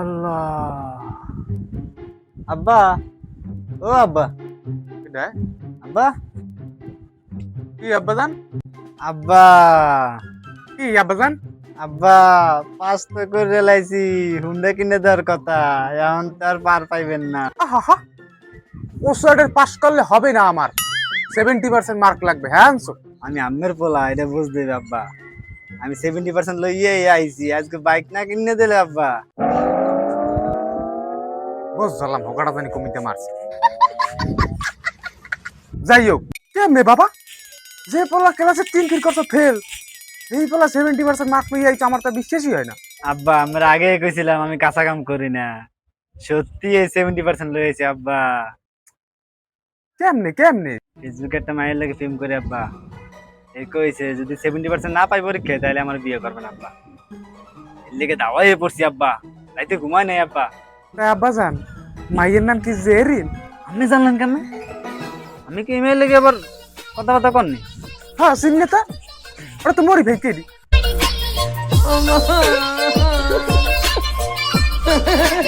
আল্লাহ। আব্বা ও আব্বা। এটা আব্বা? কি আব্বাজান আব্বা। কি আব্বাজান আব্বা পাস তো করে লাইছি হুন্ডা কিনে দেওয়ার কথা এখন তো আর পার পাইবেন না। ও সাইডের পাস করলে হবে না আমার। সেভেন্টি পার্সেন্ট মার্ক লাগবে হ্যাঁ আমি আমের পোলা এটা বুঝতে আব্বা। আমি সেভেন্টি পার্সেন্ট লইয়ে আইছি আজকে বাইক না কিনে দিলে আব্বা। বুঝলাম হোকাটা জানি কমিতে মারছে। যাই হোক কেমনে বাবা? যে পোলা ক্লাসে তিন তিন করছ ফেল এই পোলা সেভেন্টি পার্সেন্ট মার্ক পেয়ে যাইছে আমার তো বিশ্বাসই হয় না। আব্বা আমরা আগে কইছিলাম আমি কাঁচা কাম করি না। সত্যি এই সেভেন্টি পার্সেন্ট লয়েছে আব্বা। কেমনে কেমনে? ফেসবুকে একটা মায়ের লাগে প্রেম করে আব্বা। এ কইছে যদি সেভেন্টি পার্সেন্ট না পাই পরীক্ষায় তাহলে আমার বিয়ে করবেন আব্বা। এর লেগে দাওয়াই পড়ছি আব্বা। রাইতে ঘুমায় নাই আব্বা। তাই আব্বাজান মাইয়ের নাম কি জেরিন? আপনি জানলেন কেন? আমি কি ইমেল লেগে আবার কথাবার্তা করনি? হ্যাঁ সিগনেতা ওটা তো মরি ভাই কেডি